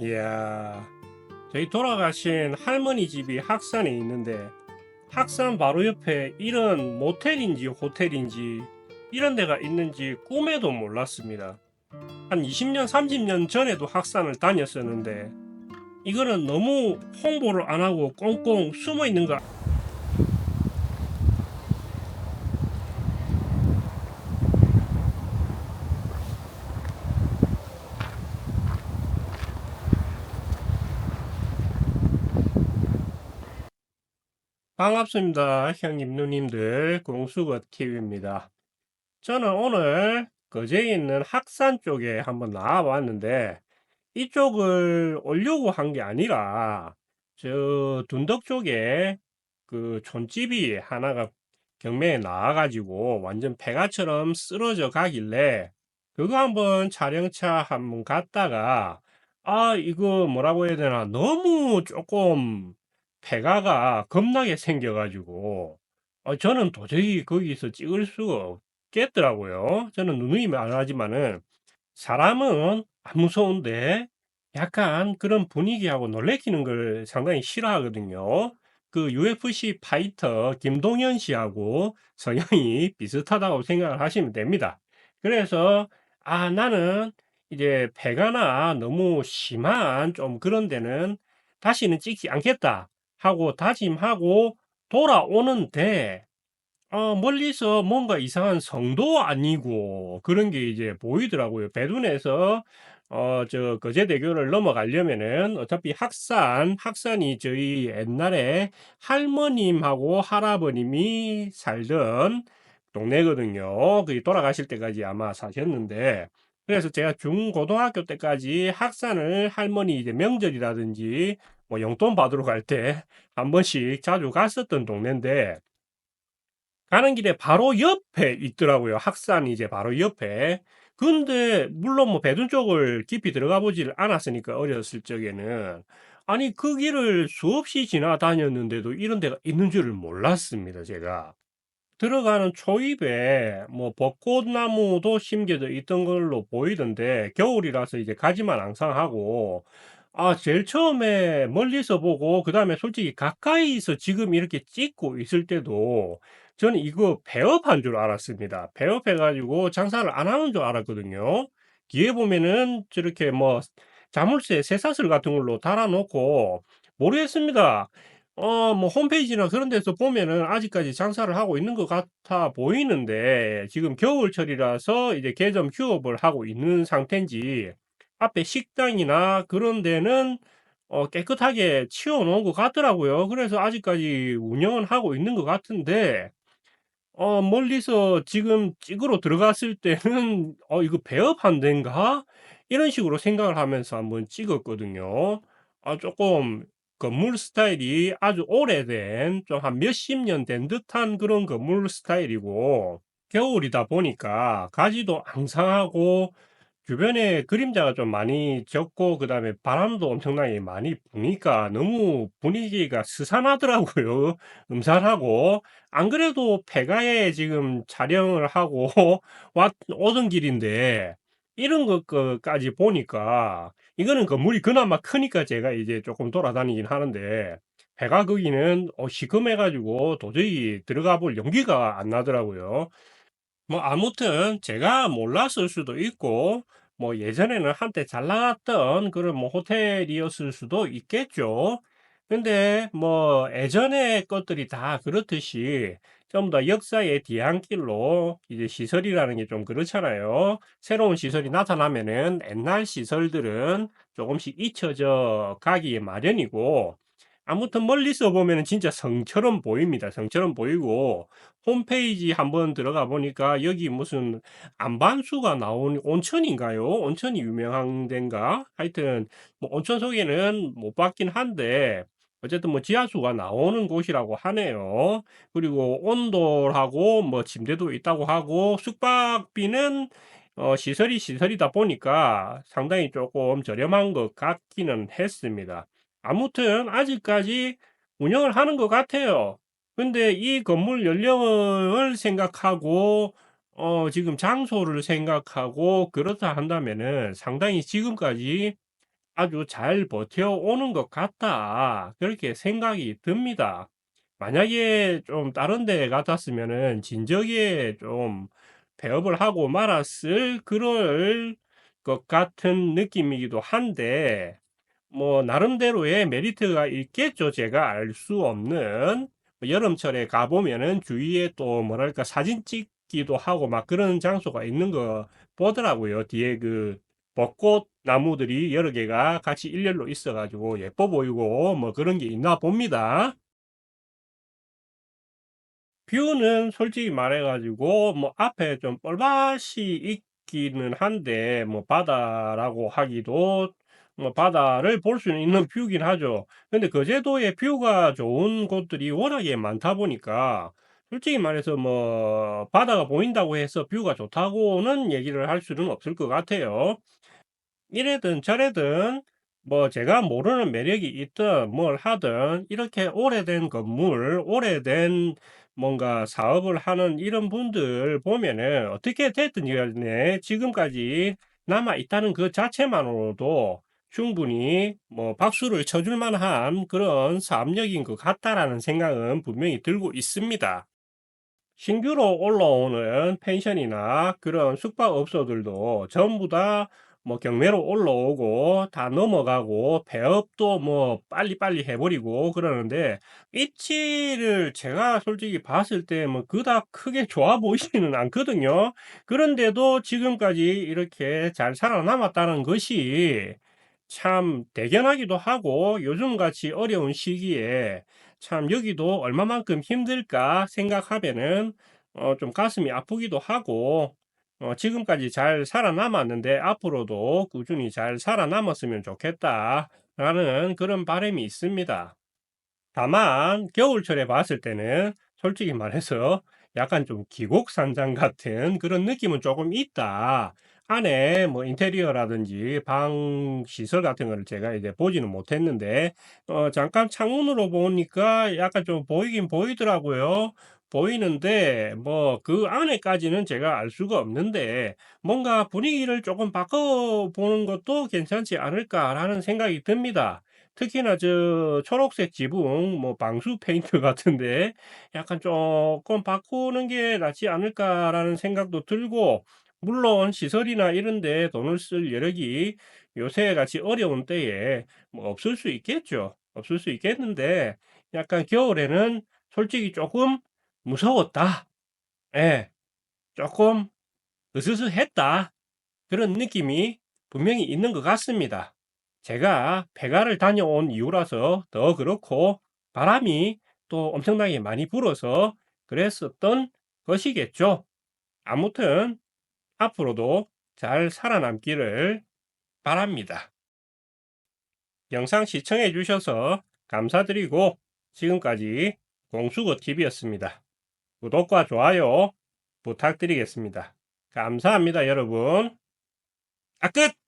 이야, 저희 돌아가신 할머니 집이 학산에 있는데 학산 바로 옆에 이런 모텔인지 호텔인지 이런 데가 있는지 꿈에도 몰랐습니다. 한 20년, 30년 전에도 학산을 다녔었는데 이거는 너무 홍보를 안 하고 꽁꽁 숨어 있는 거 반갑습니다. 형님, 누님들, 공수거 TV입니다. 저는 오늘 거제에 있는 학산 쪽에 한번 나와봤는데 이쪽을 오려고 한 게 아니라 저 둔덕 쪽에 그 촌집이 하나가 경매에 나와가지고 완전 폐가처럼 쓰러져 가길래 그거 한번 촬영차 한번 갔다가 아 이거 뭐라고 해야 되나 너무 조금 폐가가 겁나게 생겨가지고 어, 저는 도저히 거기서 찍을 수가 없겠더라고요. 저는 누누이 말하지만은 사람은 안 무서운데 약간 그런 분위기하고 놀래키는 걸 상당히 싫어하거든요. 그 UFC 파이터 김동현 씨하고 성향이 비슷하다고 생각을 하시면 됩니다. 그래서 아 나는 이제 폐가나 너무 심한 좀 그런 데는 다시는 찍지 않겠다 하고 다짐하고 돌아오는데 어, 멀리서 뭔가 이상한 성도 아니고 그런 게 이제 보이더라고요. 배둔에서 어, 저 거제대교를 넘어가려면은 어차피 학산, 학산이 저희 옛날에 할머님하고 할아버님이 살던 동네거든요. 그 돌아가실 때까지 아마 사셨는데 그래서 제가 중고등학교 때까지 학산을 할머니 이제 명절이라든지 뭐 용돈 받으러 갈 때 한 번씩 자주 갔었던 동네인데 가는 길에 바로 옆에 있더라고요. 학산이 이제 바로 옆에. 근데 물론 뭐 배둔 쪽을 깊이 들어가 보질 않았으니까 어렸을 적에는 아니 그 길을 수없이 지나다녔는데도 이런 데가 있는 줄을 몰랐습니다. 제가. 들어가는 초입에 뭐 벚꽃나무도 심겨져 있던 걸로 보이던데 겨울이라서 이제 가지만 앙상하고 아 제일 처음에 멀리서 보고 그다음에 솔직히 가까이서 지금 이렇게 찍고 있을 때도 저는 이거 배업한 줄 알았습니다. 배업해 가지고 장사를 안 하는 줄 알았거든요. 뒤에 보면은 저렇게 뭐 자물쇠 쇠사슬 같은 걸로 달아 놓고 모르겠습니다. 어 뭐 홈페이지나 그런 데서 보면은 아직까지 장사를 하고 있는 것 같아 보이는데 지금 겨울철이라서 이제 개점 휴업을 하고 있는 상태인지 앞에 식당이나 그런 데는 어 깨끗하게 치워 놓은 것 같더라고요. 그래서 아직까지 운영은 하고 있는 것 같은데 어 멀리서 지금 찍으러 들어갔을 때는 '어 이거 배업한 데인가?' 이런 식으로 생각을 하면서 한번 찍었거든요. 아 쪼끔 건물 스타일이 아주 오래된 좀 한 몇십 년 된 듯한 그런 건물 스타일이고 겨울이다 보니까 가지도 앙상하고 주변에 그림자가 좀 많이 적고 그다음에 바람도 엄청나게 많이 부니까 너무 분위기가 스산하더라고요. 음산하고. 안 그래도 폐가에 지금 촬영을 하고 왔 오던 길인데 이런 것 까지 보니까 이거는 건물이 그나마 크니까 제가 이제 조금 돌아다니긴 하는데 폐가 거기는 어 시커매 가지고 도저히 들어가 볼 용기가 안 나더라고요. 뭐 아무튼 제가 몰랐을 수도 있고 뭐 예전에는 한때 잘 나갔던 그런 뭐 호텔이었을 수도 있겠죠. 근데 뭐 예전의 것들이 다 그렇듯이 좀 더 역사의 뒤안길로 이제 시설이라는 게 좀 그렇잖아요. 새로운 시설이 나타나면은 옛날 시설들은 조금씩 잊혀져 가기 마련이고 아무튼 멀리서 보면은 진짜 성처럼 보입니다. 성처럼 보이고 홈페이지 한번 들어가 보니까 여기 무슨 안반수가 나온 온천인가요? 온천이 유명한 데인가? 하여튼 뭐 온천 소개는 못 받긴 한데 어쨌든 뭐 지하수가 나오는 곳이라고 하네요. 그리고 온돌하고 뭐 침대도 있다고 하고 숙박비는 어 시설이 시설이다 보니까 상당히 조금 저렴한 것 같기는 했습니다. 아무튼 아직까지 운영을 하는 것 같아요. 근데 이 건물 연령을 생각하고 어 지금 장소를 생각하고 그렇다 한다면은 상당히 지금까지 아주 잘 버텨오는 것 같다. 그렇게 생각이 듭니다. 만약에 좀 다른 데 같았으면은 진작에 좀 폐업을 하고 말았을 그럴 것 같은 느낌이기도 한데 뭐 나름대로의 메리트가 있겠죠. 제가 알 수 없는 뭐 여름철에 가보면은 주위에 또 뭐랄까 사진 찍기도 하고 막 그런 장소가 있는 거 보더라고요. 뒤에 그 벚꽃 나무들이 여러 개가 같이 일렬로 있어가지고 예뻐 보이고 뭐 그런 게 있나 봅니다. 뷰는 솔직히 말해가지고 뭐 앞에 좀 뻘밭이 있기는 한데 뭐 바다라고 하기도 뭐 바다를 볼 수는 있는 뷰긴 하죠. 근데 거제도에 뷰가 좋은 곳들이 워낙에 많다 보니까 솔직히 말해서 뭐 바다가 보인다고 해서 뷰가 좋다고는 얘기를 할 수는 없을 것 같아요. 이래든 저래든 뭐 제가 모르는 매력이 있든 뭘 하든 이렇게 오래된 건물, 오래된 뭔가 사업을 하는 이런 분들 보면은 어떻게 됐든 간에 지금까지 남아 있다는 그 자체만으로도 충분히 뭐 박수를 쳐줄 만한 그런 사업력인 것 같다라는 생각은 분명히 들고 있습니다. 신규로 올라오는 펜션이나 그런 숙박업소들도 전부 다 뭐 경매로 올라오고 다 넘어가고 폐업도 뭐 빨리빨리 해버리고 그러는데 입지를 제가 솔직히 봤을 때 뭐 그닥 크게 좋아 보이지는 않거든요. 그런데도 지금까지 이렇게 잘 살아남았다는 것이 참 대견하기도 하고 요즘같이 어려운 시기에 참 여기도 얼마만큼 힘들까 생각하면은 어, 좀 가슴이 아프기도 하고 어, 지금까지 잘 살아남았는데 앞으로도 꾸준히 잘 살아남았으면 좋겠다라는 그런 바람이 있습니다. 다만 겨울철에 봤을 때는 솔직히 말해서 약간 좀 기곡산장 같은 그런 느낌은 조금 있다. 안에 뭐 인테리어라든지 방 시설 같은 거를 제가 이제 보지는 못했는데 어 잠깐 창문으로 보니까 약간 좀 보이긴 보이더라고요. 보이는데 뭐 그 안에까지는 제가 알 수가 없는데 뭔가 분위기를 조금 바꿔 보는 것도 괜찮지 않을까라는 생각이 듭니다. 특히나 저 초록색 지붕 뭐 방수 페인트 같은데 약간 조금 바꾸는 게 낫지 않을까라는 생각도 들고 물론 시설이나 이런 데 돈을 쓸 여력이 요새 같이 어려운 때에 뭐 없을 수 있겠죠. 없을 수 있겠는데 약간 겨울에는 솔직히 조금 무서웠다. 예. 조금 으스스했다. 그런 느낌이 분명히 있는 것 같습니다. 제가 배가를 다녀온 이유라서 더 그렇고 바람이 또 엄청나게 많이 불어서 그랬었던 것이겠죠. 아무튼 앞으로도 잘 살아남기를 바랍니다. 영상 시청해 주셔서 감사드리고 지금까지 공수거TV였습니다. 구독과 좋아요 부탁드리겠습니다. 감사합니다, 여러분. 아, 끝!